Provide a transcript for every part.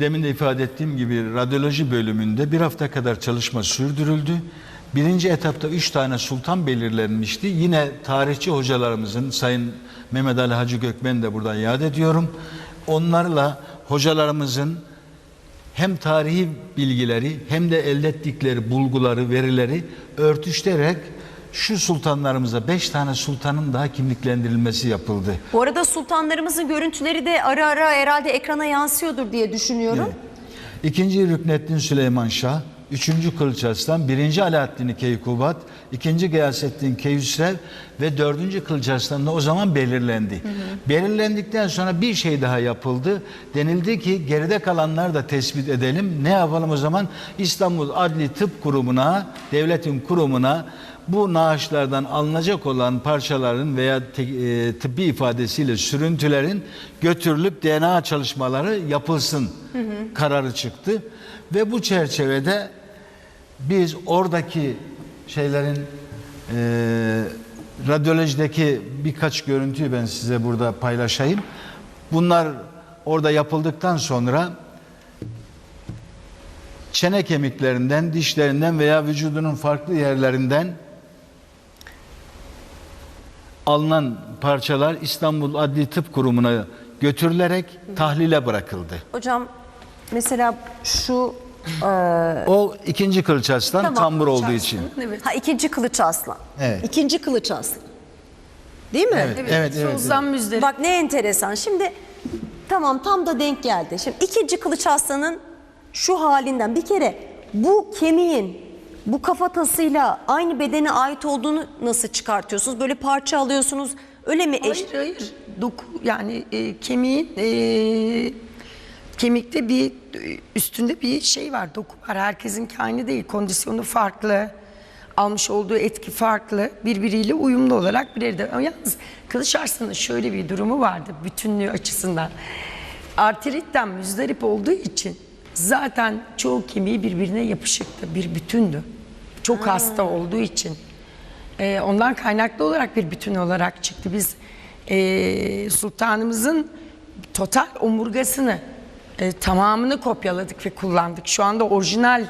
demin de ifade ettiğim gibi radyoloji bölümünde bir hafta kadar çalışma sürdürüldü. Birinci etapta üç tane sultan belirlenmişti. Yine tarihçi hocalarımızın, Sayın Mehmet Ali Hacı Gökmen'i de buradan yad ediyorum. Onlarla hocalarımızın hem tarihi bilgileri hem de elde ettikleri bulguları, verileri örtüşterek şu sultanlarımıza beş tane sultanın daha kimliklendirilmesi yapıldı. Bu arada sultanlarımızın görüntüleri de ara ara herhalde ekrana yansıyordur diye düşünüyorum. İkinci Rükneddin Süleyman Şah, üçüncü Kılıç Arslan, birinci Alaaddin Keykubat, ikinci Gıyasettin Keyhüsrev ve dördüncü Kılıç Arslan da o zaman belirlendi. Belirlendikten sonra bir şey daha yapıldı. Denildi ki geride kalanlar da tespit edelim. Ne yapalım o zaman? İstanbul Adli Tıp Kurumu'na, devletin kurumuna bu naaşlardan alınacak olan parçaların veya e, tıbbi ifadesiyle sürüntülerin götürülüp DNA çalışmaları yapılsın kararı çıktı. Ve bu çerçevede biz oradaki şeylerin e, radyolojideki birkaç görüntüyü ben size burada paylaşayım. Bunlar orada yapıldıktan sonra çene kemiklerinden, dişlerinden veya vücudunun farklı yerlerinden alınan parçalar İstanbul Adli Tıp Kurumu'na götürülerek tahlile bırakıldı. Hocam mesela şu e, O ikinci kılıç aslan Tamam, olduğu kılıç için. ha, ikinci kılıç aslan. Evet. İkinci kılıç aslan. Değil mi? Evet, evet, evet. Suzan Müzdarip. Bak ne enteresan. Şimdi tamam tam da denk geldi. Şimdi ikinci kılıç aslanın şu halinden bir kere bu kemiğin bu kafatasıyla aynı bedene ait olduğunu nasıl çıkartıyorsunuz? Böyle parça alıyorsunuz. Öyle mi eş? Hayır hayır. Doku yani e, kemiğin e, kemikte bir üstünde bir şey var, doku var. Herkesin aynı değil. Kondisyonu farklı. Almış olduğu etki farklı. Birbiriyle uyumlu olarak bir de. Ama yalnız Kılıç Arslan'ın şöyle bir durumu vardı bütünlüğü açısından. Arteritten müzdarip olduğu için zaten çoğu kemiği birbirine yapışıktı. Bir bütündü. Çok hasta olduğu için. Ee, ondan kaynaklı olarak bir bütün olarak çıktı. Biz e, sultanımızın total omurgasını e, tamamını kopyaladık ve kullandık. Şu anda orijinal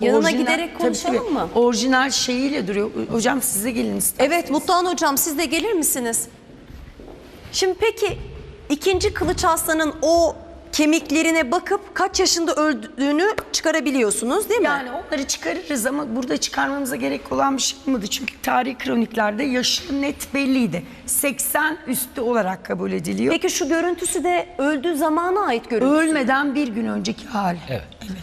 Yanına orijinal- giderek konuşalım tabii. mı? Orijinal şeyiyle duruyor. Hocam size gelin isterseniz. Evet Mutluhan Hocam siz de gelir misiniz? Şimdi peki ikinci kılıç aslanın o kemiklerine bakıp kaç yaşında öldüğünü çıkarabiliyorsunuz değil mi? Yani onları çıkarırız ama burada çıkarmamıza gerek olan bir şey olmadı. Çünkü tarihi kroniklerde yaşı net belliydi. 80 üstü olarak kabul ediliyor. Peki şu görüntüsü de öldüğü zamana ait görüntü. Ölmeden bir gün önceki hali. Evet. Evet.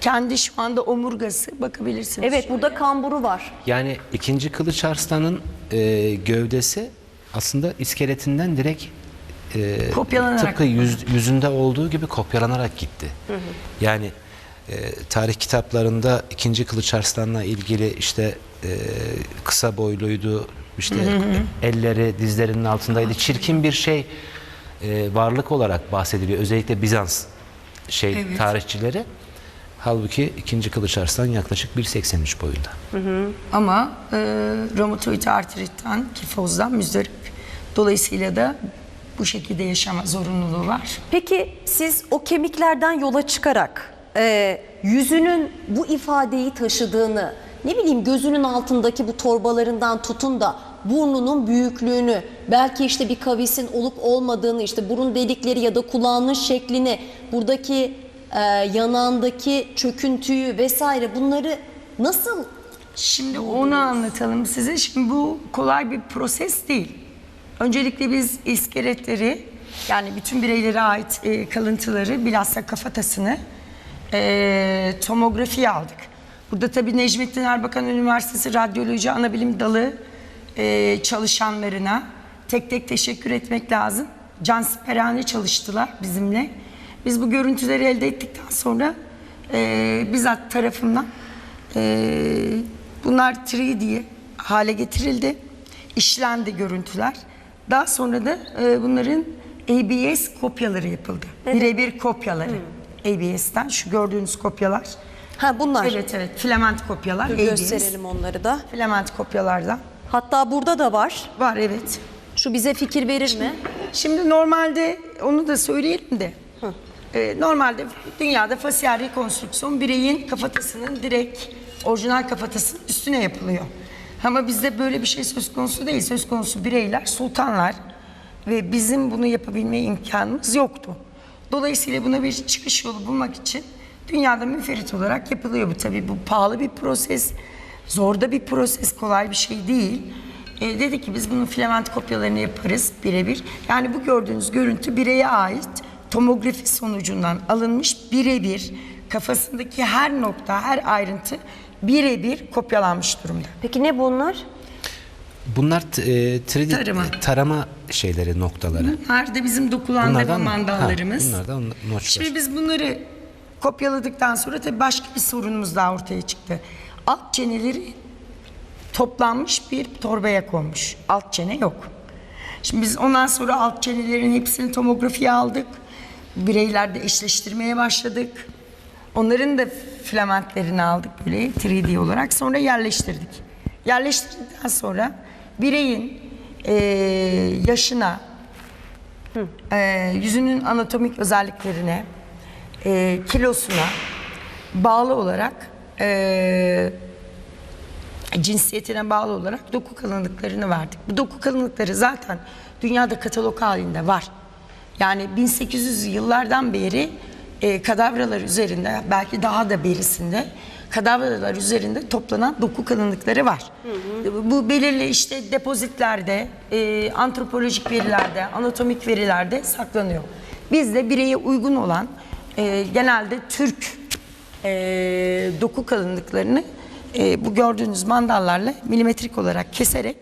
Kendi şu anda omurgası bakabilirsiniz. Evet burada kamburu var. Yani ikinci Kılıç Arslan'ın e, gövdesi aslında iskeletinden direkt e, Kopyalanarak. tıpkı yüz- yüzünde olduğu gibi kopyalanarak gitti. Yani e, tarih kitaplarında ikinci Kılıç Arslan'la ilgili işte e, kısa boyluydu, işte elleri dizlerinin altındaydı. Çirkin bir şey e, varlık olarak bahsediliyor. Özellikle Bizans şey Evet. tarihçileri. Halbuki ikinci Kılıç Arslan yaklaşık 1.83 boyunda. Ama e, romatoid artritten, kifozdan müzdarip. Dolayısıyla da bu şekilde yaşama zorunluluğu var. Peki siz o kemiklerden yola çıkarak e, yüzünün bu ifadeyi taşıdığını, ne bileyim gözünün altındaki bu torbalarından tutun da burnunun büyüklüğünü, belki işte bir kavisin olup olmadığını, işte burun delikleri ya da kulağının şeklini, buradaki e, yanağındaki çöküntüyü vesaire bunları nasıl Şimdi onu anlatalım size. Şimdi bu kolay bir proses değil. Öncelikle biz iskeletleri yani bütün bireylere ait e, kalıntıları bilhassa kafatasını e, tomografiye aldık. Burada tabii Necmettin Erbakan Üniversitesi Radyoloji Anabilim Dalı e, çalışanlarına tek tek teşekkür etmek lazım. Cansiperane çalıştılar bizimle. Biz bu görüntüleri elde ettikten sonra e, bizzat tarafımdan ee, bunlar 3D'ye hale getirildi. işlendi görüntüler. Daha sonra da e, bunların ABS kopyaları yapıldı. Birebir kopyaları. ABS'ten şu gördüğünüz kopyalar. Ha bunlar. Evet evet filament kopyalar. Dur ABS. gösterelim onları da. Filament kopyalardan. Hatta burada da var. Var evet. Şu bize fikir verir mi? Şimdi normalde onu da söyleyelim de. e, normalde dünyada fasyal rekonstrüksiyon bireyin kafatasının direkt orijinal kafatasının üstüne yapılıyor. Ama bizde böyle bir şey söz konusu değil. Söz konusu bireyler, sultanlar ve bizim bunu yapabilme imkanımız yoktu. Dolayısıyla buna bir çıkış yolu bulmak için dünyada müferit olarak yapılıyor bu tabii. Bu pahalı bir proses, zor da bir proses, kolay bir şey değil. E, dedi ki biz bunun filament kopyalarını yaparız birebir. Yani bu gördüğünüz görüntü bireye ait tomografi sonucundan alınmış birebir kafasındaki her nokta, her ayrıntı birebir kopyalanmış durumda. Peki ne bunlar? Bunlar e, 3D Tarama. tarama şeyleri noktaları. Bunlar da bizim dokulandırma Bunlardan mı? mandallarımız. Ha, bunlardan notçlar. Şimdi biz bunları kopyaladıktan sonra tabii başka bir sorunumuz daha ortaya çıktı. Alt çeneleri toplanmış bir torbaya konmuş. Alt çene yok. Şimdi biz ondan sonra alt çenelerin hepsini tomografiye aldık. Bireylerde eşleştirmeye başladık. Onların da filamentlerini aldık böyle 3D olarak. Sonra yerleştirdik. Yerleştirdikten sonra bireyin eee, yaşına, e, yüzünün anatomik özelliklerine, e, kilosuna bağlı olarak, e, cinsiyetine bağlı olarak doku kalınlıklarını verdik. Bu doku kalınlıkları zaten dünyada katalog halinde var. Yani 1800 yıllardan beri e, kadavralar üzerinde, belki daha da berisinde kadavralar üzerinde toplanan doku kalınlıkları var. Bu belirli işte depozitlerde, e, antropolojik verilerde, anatomik verilerde saklanıyor. Biz de bireye uygun olan e, genelde Türk e, doku kalınlıklarını e, bu gördüğünüz mandallarla milimetrik olarak keserek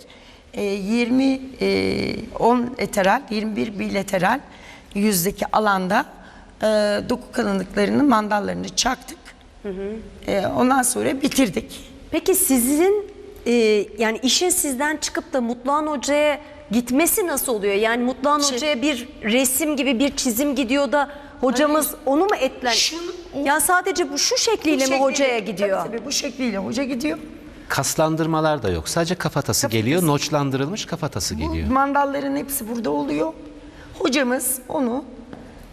e, 20 e, 10 lateral 21 bilateral yüzdeki alanda e, doku kalınlıklarının mandallarını çaktık. E, ondan sonra bitirdik. Peki sizin e, yani işin sizden çıkıp da Mutluhan Hoca'ya gitmesi nasıl oluyor? Yani Mutluhan Şey- Hoca'ya bir resim gibi bir çizim gidiyor da hocamız onu mu etlen? Şunu- o- ya sadece bu şu şekliyle Bu mi hocaya şekliyle- gidiyor? Tabii, tabii bu şekliyle hoca gidiyor. Kaslandırmalar da yok. Sadece kafatası geliyor. Noçlandırılmış kafatası geliyor. Bu mandalların hepsi burada oluyor. Hocamız onu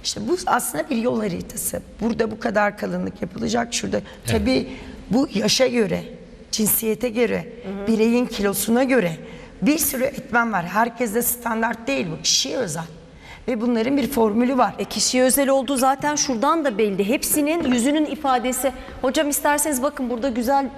işte bu aslında bir yol haritası. Burada bu kadar kalınlık yapılacak. Şurada tabii bu yaşa göre, cinsiyete göre, bireyin kilosuna göre bir sürü etmen var. Herkeste standart değil bu. Kişiye özel. Ve bunların bir formülü var. E kişiye özel olduğu zaten şuradan da belli. Hepsinin yüzünün ifadesi. Hocam isterseniz bakın burada güzel